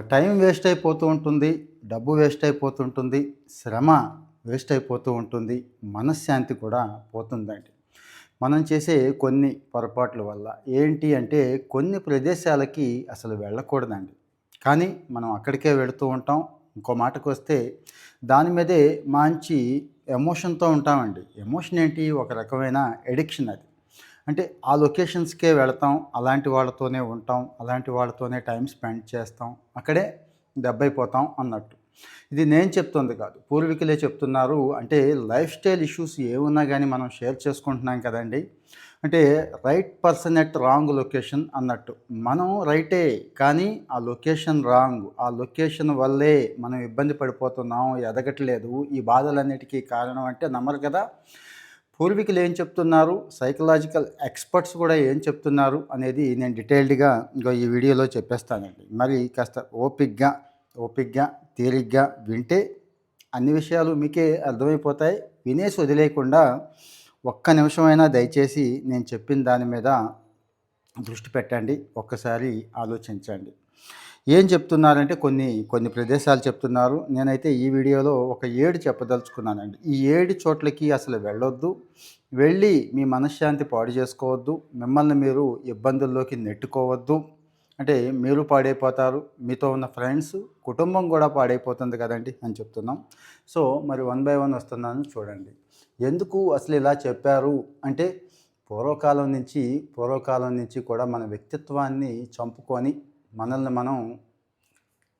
Time waste అయిపోతూ ఉంటుంది డబ్బు వేస్ట్ అయిపోతుంటుంది శ్రమ వేస్ట్ అయిపోతూ ఉంటుంది మనశ్శాంతి కూడా పోతుందండి. మనం చేసే కొన్ని పొరపాట్ల వల్ల ఏంటి అంటే కొన్ని ప్రదేశాలకి అసలు వెళ్ళకూడదండి. కానీ మనం అక్కడికే వెళుతూ ఉంటాం ఇంకో మాటకు వస్తే దాని మీదే మంచి ఎమోషన్తో ఉంటామండి. ఎమోషన్ ఏంటి? ఒక రకమైన ఎడిక్షన్ అది. అంటే ఆ లొకేషన్స్కే వెళతాం అలాంటి వాళ్ళతోనే ఉంటాం అలాంటి వాళ్ళతోనే టైం స్పెండ్ చేస్తాం అక్కడే దెబ్బైపోతాం అన్నట్టు. ఇది నేను చెప్తుంది కాదు. పూర్వీకులే చెప్తున్నారు అంటే లైఫ్ స్టైల్ ఇష్యూస్ ఏమున్నా కానీ మనం షేర్ చేసుకుంటున్నాం కదండి. అంటే right person at wrong location అన్నట్టు. మనం రైటే కానీ ఆ లొకేషన్ రాంగ్ ఆ లొకేషన్ వల్లే మనం ఇబ్బంది పడిపోతున్నాం ఎదగట్లేదు ఈ బాధలన్నిటికీ కారణం అంటే నమ్మరు కదా. పూర్వీకులు ఏం చెప్తున్నారు? సైకలాజికల్ ఎక్స్పర్ట్స్ కూడా ఏం చెప్తున్నారు? అనేది నేను డీటెయిల్డ్గా ఇంకో ఈ వీడియోలో చెప్పేస్తానండి. మరి కాస్త ఓపిక్గా ఓపిక్గా తేలిగ్గా వింటే అన్ని విషయాలు మీకే అర్థమైపోతాయి. వినేసి వదిలేయకుండా ఒక్క నిమిషమైనా దయచేసి నేను చెప్పిన దాని మీద దృష్టి పెట్టండి. ఒక్కసారి ఆలోచించండి. ఏం చెప్తున్నారంటే కొన్ని కొన్ని ప్రదేశాలు చెప్తున్నారు. నేనైతే ఈ వీడియోలో ఒక ఏడు చెప్పదలుచుకున్నానండి. ఈ ఏడు చోట్లకి అసలు వెళ్ళొద్దు. వెళ్ళి మీ మనశ్శాంతి పాడు చేసుకోవద్దు. మిమ్మల్ని మీరు ఇబ్బందుల్లోకి నెట్టుకోవద్దు. అంటే మీరు పాడైపోతారు. మీతో ఉన్న ఫ్రెండ్స్ కుటుంబం కూడా పాడైపోతుంది కదండి అని చెప్తున్నాం. సో మరి వన్ బై వన్ వస్తున్నాను చూడండి. ఎందుకు అసలు ఇలా చెప్పారు? అంటే పూర్వకాలం నుంచి పూర్వకాలం నుంచి కూడా మన వ్యక్తిత్వాన్ని చంపుకొని మనల్ని మనం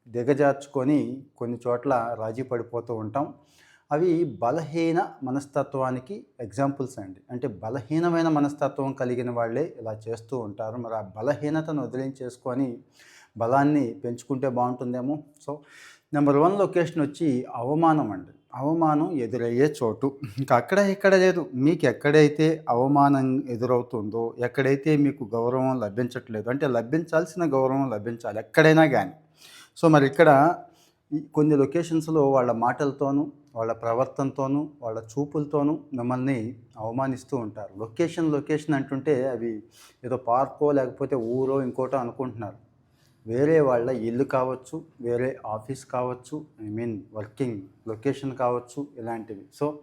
దిగజార్చుకొని కొన్ని చోట్ల రాజీ పడిపోతూ ఉంటాం. అవి బలహీన మనస్తత్వానికి ఎగ్జాంపుల్స్ అండి. అంటే బలహీనమైన మనస్తత్వం కలిగిన వాళ్ళే ఇలా చేస్తూ ఉంటారు. మరి ఆ బలహీనతను వదిలించేసుకొని బలాన్ని పెంచుకుంటే బాగుంటుందేమో? సో నెంబర్ వన్ లొకేషన్ వచ్చి అవమానం అండి. అవమానం ఎదురయ్యే చోటు. ఇంకా అక్కడ ఇక్కడ లేదు. మీకు ఎక్కడైతే అవమానం ఎదురవుతుందో ఎక్కడైతే మీకు గౌరవం లభించట్లేదు అంటే లభించాల్సిన గౌరవం లభించాలి ఎక్కడైనా కానీ సో మరి ఇక్కడ ఈ కొన్ని లొకేషన్స్లో వాళ్ళ మాటలతోనూ వాళ్ళ ప్రవర్తనతోనూ వాళ్ళ చూపులతోనూ మిమ్మల్ని అవమానిస్తూ ఉంటారు. లొకేషన్ లొకేషన్ అంటుంటే అవి ఏదో పార్కో లేకపోతే ఊరో ఇంకోటో అనుకుంటున్నారు. వేరే వాళ్ళ ఇల్లు కావచ్చు వేరే ఆఫీస్ కావచ్చు ఐ మీన్ వర్కింగ్ లొకేషన్ కావచ్చు ఇలాంటివి. సో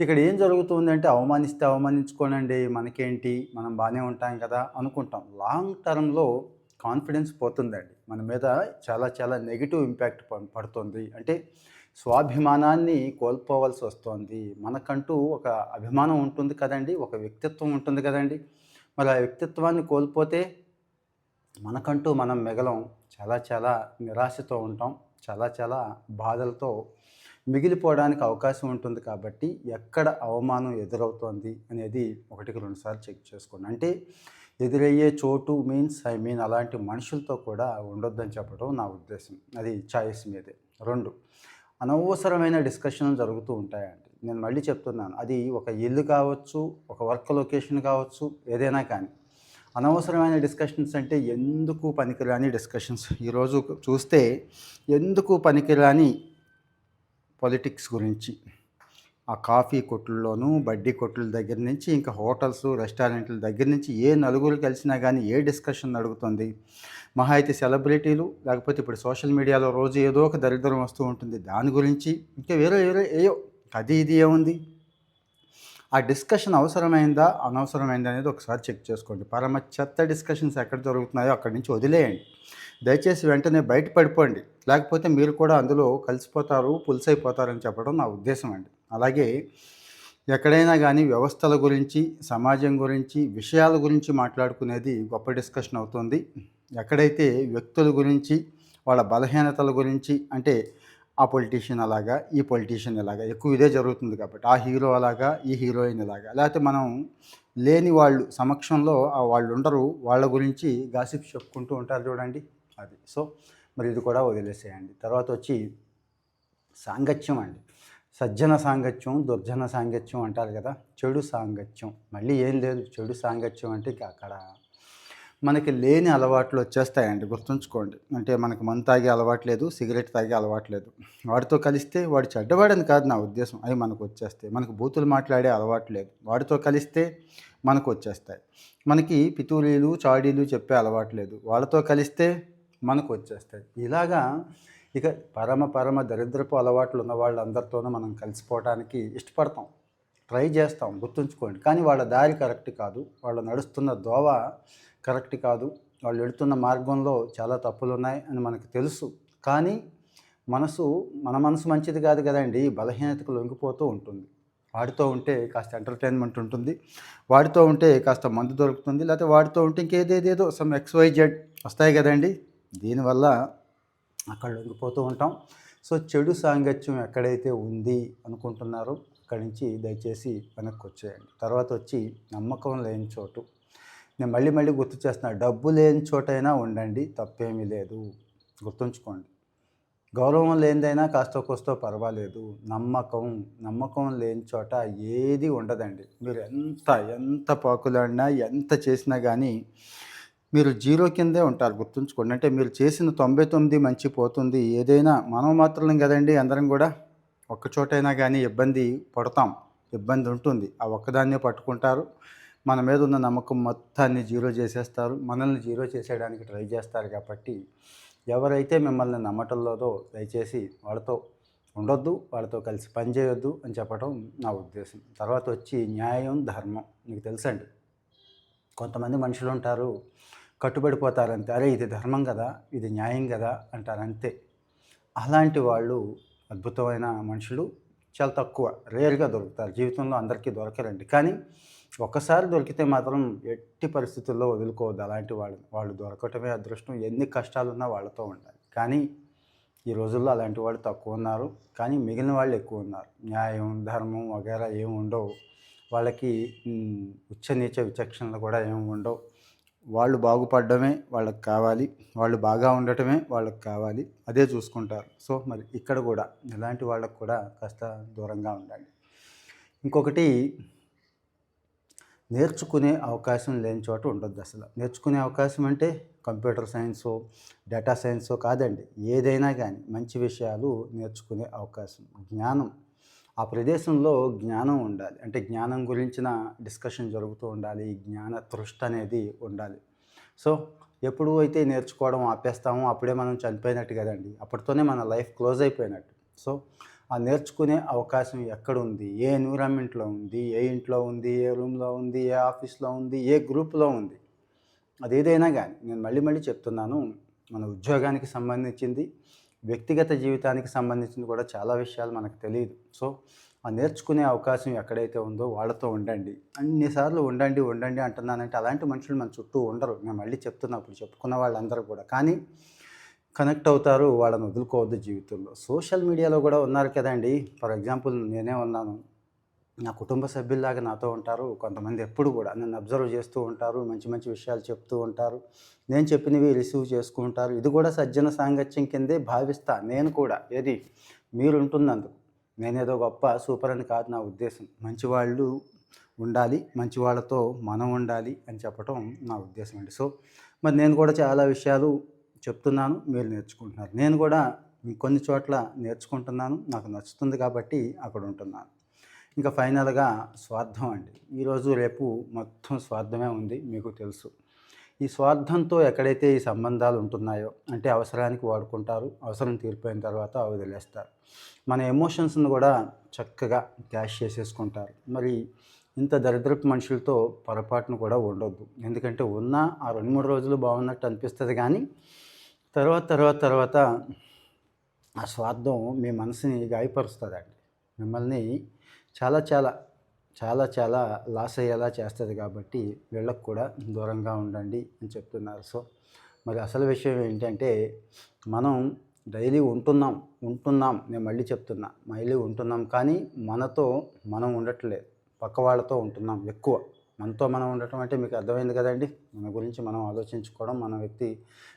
ఇక్కడ ఏం జరుగుతుందంటే అవమానిస్తే అవమానించుకోనండి మనకేంటి మనం బాగానే ఉంటాం కదా అనుకుంటాం. లాంగ్ టర్మ్లో కాన్ఫిడెన్స్ పోతుందండి. మన మీద చాలా చాలా నెగిటివ్ ఇంపాక్ట్ పడుతుంది. అంటే స్వాభిమానాన్ని కోల్పోవాల్సి వస్తుంది. మనకంటూ ఒక అభిమానం ఉంటుంది కదండి ఒక వ్యక్తిత్వం ఉంటుంది కదండి. మరి ఆ వ్యక్తిత్వాన్ని కోల్పోతే మనకంటూ మనం మిగలం చాలా చాలా నిరాశతో ఉంటాం చాలా చాలా బాధలతో మిగిలిపోవడానికి అవకాశం ఉంటుంది కాబట్టి ఎక్కడ అవమానం ఎదురవుతోంది అనేది ఒకటికి రెండుసార్లు చెక్ చేసుకోండి. అంటే ఎదురయ్యే చోటు మీన్స్ ఐ మీన్ అలాంటి మనుషులతో కూడా ఉండొద్దని చెప్పడం నా ఉద్దేశం. అది చాయిస్ మీదే. రెండు అనవసరమైన డిస్కషన్లు జరుగుతూ ఉంటాయండి. నేను మళ్ళీ చెప్తున్నాను అది ఒక ఇల్లు కావచ్చు ఒక వర్క్ లొకేషన్ కావచ్చు ఏదైనా కానీ. అనవసరమైన డిస్కషన్స్ అంటే ఎందుకు పనికిరాని డిస్కషన్స్ ఈరోజు చూస్తే ఎందుకు పనికిరాని పొలిటిక్స్ గురించి. ఆ కాఫీ కొట్లలోనూ బడ్డీ కొట్ల దగ్గర నుంచి ఇంకా హోటల్స్ రెస్టారెంట్ల దగ్గర నుంచి ఏ నలుగురు కలిసినా కానీ ఏ డిస్కషన్ నడుగుతుంది? మహా అయితే సెలబ్రిటీలు లేకపోతే ఇప్పుడు సోషల్ మీడియాలో రోజు ఏదో ఒక దరిద్రం వస్తూ ఉంటుంది. దాని గురించి ఇంకా వేరే వేరే ఏయో అది ఇది ఏముంది? ఆ డిస్కషన్ అవసరమైందా అనవసరమైందా అనేది ఒకసారి చెక్ చేసుకోండి. పరమ చెత్త డిస్కషన్స్ ఎక్కడ జరుగుతున్నాయో అక్కడి నుంచి వదిలేయండి. దయచేసి వెంటనే బయట పడిపోండి లేకపోతే మీరు కూడా అందులో కలిసిపోతారు పులుసైపోతారని చెప్పడం నా ఉద్దేశం అండి. అలాగే ఎక్కడైనా కానీ వ్యవస్థల గురించి సమాజం గురించి విషయాల గురించి మాట్లాడుకునేది గొప్ప డిస్కషన్ అవుతుంది. ఎక్కడైతే వ్యక్తుల గురించి వాళ్ళ బలహీనతల గురించి అంటే ఆ పొలిటీషియన్ అలాగా ఈ పొలిటీషియన్ ఇలాగా ఎక్కువ ఇదే జరుగుతుంది కాబట్టి ఆ హీరో అలాగా ఈ హీరోయిన్ ఇలాగా. లేకపోతే మనం లేని వాళ్ళు సమక్షంలో ఆ వాళ్ళు ఉండరు వాళ్ళ గురించి గాసిప్ చెప్పుకుంటూ ఉంటారు చూడండి అది. సో మరి ఇది కూడా వదిలేసేయండి. తర్వాత వచ్చి సాంగత్యం అండి. సజ్జన సాంగత్యం దుర్జన సాంగత్యం అంటారు కదా చెడు సాంగత్యం. మళ్ళీ ఏం లేదు చెడు సాంగత్యం అంటే ఇక అక్కడ మనకి లేని అలవాట్లు వచ్చేస్తాయండి గుర్తుంచుకోండి. అంటే మనకు మందు తాగే అలవాటు లేదు సిగరెట్ తాగే అలవాటు లేదు. వాడితో కలిస్తే వాడు చెడ్డవాడని కాదు నా ఉద్దేశం. అవి మనకు వచ్చేస్తాయి. మనకు బూతులు మాట్లాడే అలవాటు లేదు. వాడితో కలిస్తే మనకు వచ్చేస్తాయి. మనకి పితూరీలు చాడీలు చెప్పే అలవాటు లేదు. వాళ్ళతో కలిస్తే మనకు వచ్చేస్తాయి. ఇలాగా ఇక పరమ పరమ దరిద్రపు అలవాట్లు ఉన్న వాళ్ళందరితోనూ మనం కలిసిపోవడానికి ఇష్టపడతాం. ట్రై చేస్తాం గుర్తుంచుకోండి. కానీ వాళ్ళ దారి కరెక్ట్ కాదు. వాళ్ళు నడుస్తున్న దోవ కరెక్ట్ కాదు. వాళ్ళు వెళుతున్న మార్గంలో చాలా తప్పులు ఉన్నాయి అని మనకు తెలుసు. కానీ మనసు మన మనసు మంచిది కాదు కదండి. బలహీనతకు లొంగిపోతూ ఉంటుంది. వాడితో ఉంటే కాస్త ఎంటర్టైన్మెంట్ ఉంటుంది. వాడితో ఉంటే కాస్త మందు దొరుకుతుంది. లేకపోతే వాడితో ఉంటే ఇంకేదేదేదో సమ్ ఎక్స్వైజెడ్ వస్తాయి కదండి. దీనివల్ల అక్కడ లొంగిపోతూ ఉంటాం. సో చెడు సాంగత్యం ఎక్కడైతే ఉంది అనుకుంటున్నారో అక్కడి నుంచి దయచేసి వెనక్కి వచ్చేయండి. తర్వాత వచ్చి నమ్మకం లేని చోటు. నేను మళ్ళీ మళ్ళీ గుర్తు చేస్తున్నా డబ్బు లేని చోటైనా ఉండండి తప్పేమీ లేదు. గుర్తుంచుకోండి. గౌరవం లేనిదైనా కాస్త కోస్తో పర్వాలేదు. నమ్మకం నమ్మకం లేని చోట ఏది ఉండదండి. మీరు ఎంత ఎంత పాకులాడినా ఎంత చేసినా కానీ మీరు జీరో కిందే ఉంటారు గుర్తుంచుకోండి. అంటే మీరు చేసిన తొంభై తొమ్మిది మంచి పోతుంది. ఏదైనా మనం మాత్రం కదండి అందరం కూడా ఒక్క చోటైనా కానీ ఇబ్బంది పడతాం. ఇబ్బంది ఉంటుంది. ఆ ఒక్కదాన్నే పట్టుకుంటారు. మన మీద ఉన్న నమ్మకం మొత్తాన్ని జీరో చేసేస్తారు. మనల్ని జీరో చేసేయడానికి ట్రై చేస్తారు కాబట్టి ఎవరైతే మిమ్మల్ని నమ్మటంలోదో దయచేసి వాళ్ళతో ఉండొద్దు వాళ్ళతో కలిసి పనిచేయొద్దు అని చెప్పడం నా ఉద్దేశం. తర్వాత వచ్చి న్యాయం ధర్మం. మీకు తెలుసండి. కొంతమంది మనుషులు ఉంటారు కట్టుబడిపోతారంతే. అరే ఇది ధర్మం కదా ఇది న్యాయం కదా అంటారు అంతే అలాంటి వాళ్ళు అద్భుతమైన మనుషులు చాలా తక్కువ రేర్గా దొరుకుతారు. జీవితంలో అందరికీ దొరకరండి. కానీ ఒక్కసారి దొరికితే మాత్రం ఎట్టి పరిస్థితుల్లో వదులుకోవద్దు. అలాంటి వాళ్ళు వాళ్ళు దొరకటమే అదృష్టం. ఎన్ని కష్టాలున్నా వాళ్ళతో ఉండాలి. కానీ ఈ రోజుల్లో అలాంటి వాళ్ళు తక్కువ ఉన్నారు. కానీ మిగిలిన వాళ్ళు ఎక్కువ ఉన్నారు. న్యాయం ధర్మం వగేరా ఏమి ఉండవు. వాళ్ళకి ఉచ్చ నీచ విచక్షణలు కూడా ఏమి ఉండవు. వాళ్ళు బాగుపడడమే వాళ్ళకి కావాలి. వాళ్ళు బాగా ఉండటమే వాళ్ళకి కావాలి. అదే చూసుకుంటారు. సో మరి ఇక్కడ కూడా ఇలాంటి వాళ్ళకు కూడా కాస్త దూరంగా ఉండండి. ఇంకొకటి నేర్చుకునే అవకాశం లేని చోట ఉండొద్దు అసలు. నేర్చుకునే అవకాశం అంటే కంప్యూటర్ సైన్సో డేటా సైన్సో కాదండి. ఏదైనా కానీ మంచి విషయాలు నేర్చుకునే అవకాశం జ్ఞానం. ఆ ప్రదేశంలో జ్ఞానం ఉండాలి. అంటే జ్ఞానం గురించిన డిస్కషన్ జరుగుతూ ఉండాలి. జ్ఞాన తృష్ట అనేది ఉండాలి. సో ఎప్పుడు అయితే నేర్చుకోవడం ఆపేస్తామో అప్పుడే మనం చనిపోయినట్టు కదండి. అప్పటితోనే మన లైఫ్ క్లోజ్ అయిపోయినట్టు. సో ఆ నేర్చుకునే అవకాశం ఎక్కడ ఉంది ఏ ఎన్విరాన్మెంట్లో ఉంది? ఏ ఇంట్లో ఉంది? ఏ రూమ్లో ఉంది? ఏ ఆఫీస్లో ఉంది? ఏ గ్రూప్లో ఉంది? అది ఏదైనా కానీ నేను మళ్ళీ మళ్ళీ చెప్తున్నాను. మన ఉద్యోగానికి సంబంధించింది వ్యక్తిగత జీవితానికి సంబంధించింది కూడా చాలా విషయాలు మనకు తెలియదు సో ఆ నేర్చుకునే అవకాశం ఎక్కడైతే ఉందో వాళ్ళతో ఉండండి. అన్నిసార్లు ఉండండి ఉండండి అంటున్నానంటే అలాంటి మనుషులు మన చుట్టూ ఉండరు. నేను మళ్ళీ చెప్తున్నాప్పుడు చెప్పుకున్న వాళ్ళందరూ కూడా. కానీ కనెక్ట్ అవుతారు వాళ్ళని వదులుకోవద్దు జీవితంలో. సోషల్ మీడియాలో కూడా ఉన్నారు కదండి. ఫర్ ఎగ్జాంపుల్ నేనే ఉన్నాను. నా కుటుంబ సభ్యుల్లాగా నాతో ఉంటారు. కొంతమంది ఎప్పుడు కూడా నన్ను అబ్జర్వ్ చేస్తూ ఉంటారు. మంచి మంచి విషయాలు చెప్తూ ఉంటారు. నేను చెప్పినవి రిసీవ్ చేసుకుంటారు ఇది కూడా సజ్జన సాంగత్యం కిందే భావిస్తా. నేను కూడా ఏది? మీరుంటున్నందుకు. నేనేదో గొప్ప సూపర్ అని కాదు నా ఉద్దేశం. మంచి వాళ్ళు ఉండాలి. మంచి వాళ్ళతో మనం ఉండాలి అని చెప్పటం నా ఉద్దేశం అండి. సో మరి నేను కూడా చాలా విషయాలు చెప్తున్నాను మీరు నేర్చుకుంటున్నారు. నేను కూడా కొన్ని చోట్ల నేర్చుకుంటున్నాను నాకు నచ్చుతుంది కాబట్టి అక్కడ ఉంటున్నాను. ఇంకా ఫైనల్గా స్వార్థం అండి. ఈరోజు రేపు మొత్తం స్వార్థమే ఉంది మీకు తెలుసు. ఈ స్వార్థంతో ఎక్కడైతే ఈ సంబంధాలు ఉంటున్నాయో అంటే అవసరానికి వాడుకుంటారు అవసరం తీరిపోయిన తర్వాత వదిలేస్తారు. మన ఎమోషన్స్ని కూడా చక్కగా క్యాష్ చేసేసుకుంటారు. మరి ఇంత దరిద్రపు మనుషులతో పొరపాటును కూడా ఉండొద్దు. ఎందుకంటే ఉన్న ఆ రెండు మూడు రోజులు బాగున్నట్టు అనిపిస్తుంది కానీ తర్వాత తర్వాత తర్వాత ఆ స్వార్థం మీ మనసుని గాయపరుస్తుందండి. మిమ్మల్ని చాలా చాలా చాలా చాలా లాస్ అయ్యేలా చేస్తుంది కాబట్టి వీళ్ళకు కూడా దూరంగా ఉండండి అని చెప్తున్నారు. సో మరి అసలు విషయం ఏంటంటే మనం డైలీ ఉంటున్నాం ఉంటున్నాం నేను మళ్ళీ చెప్తున్నా మళ్ళీ ఉంటున్నాం కానీ మనతో మనం ఉండట్లేదు. పక్క వాళ్ళతో ఉంటున్నాం ఎక్కువ. మనతో మనం ఉండటం అంటే మీకు అర్థమైంది కదండి. మన గురించి మనం ఆలోచించుకోవడం మన వ్యక్తి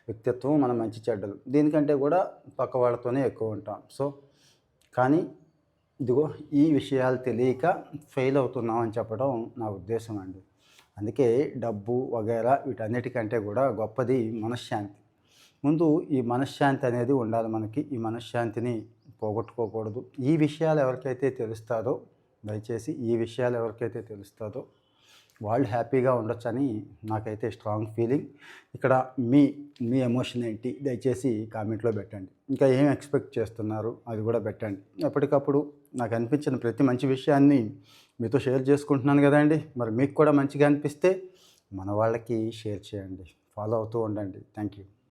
వ్యక్తిత్వం మన మంచి చెడ్డలు. దీనికంటే కూడా పక్క వాళ్ళతోనే ఎక్కువ ఉంటాం. సో కానీ ఇదిగో ఈ విషయాలు తెలియక ఫెయిల్ అవుతున్నాం అని చెప్పడం నా ఉద్దేశం అండి. అందుకే డబ్బు వగైరా వీటన్నిటికంటే కూడా గొప్పది మనశ్శాంతి. ముందు ఈ మనశ్శాంతి అనేది ఉండాలి మనకి. ఈ మనశ్శాంతిని పోగొట్టుకోకూడదు. ఈ విషయాలు ఎవరికైతే తెలుస్తారో దయచేసి ఈ విషయాలు ఎవరికైతే తెలుస్తుందో వాళ్ళు హ్యాపీగా ఉండొచ్చని నాకైతే స్ట్రాంగ్ ఫీలింగ్ ఇక్కడ మీ మీ ఎమోషన్ ఏంటి? దయచేసి కామెంట్లో పెట్టండి. ఇంకా ఏం ఎక్స్పెక్ట్ చేస్తున్నారు? అది కూడా పెట్టండి. ఎప్పటికప్పుడు నాకు అనిపించిన ప్రతి మంచి విషయాన్ని మీతో షేర్ చేసుకుంటున్నాను కదండి మరి మీకు కూడా మంచిగా అనిపిస్తే మన వాళ్ళకి షేర్ చేయండి. ఫాలో అవుతూ ఉండండి. Thank you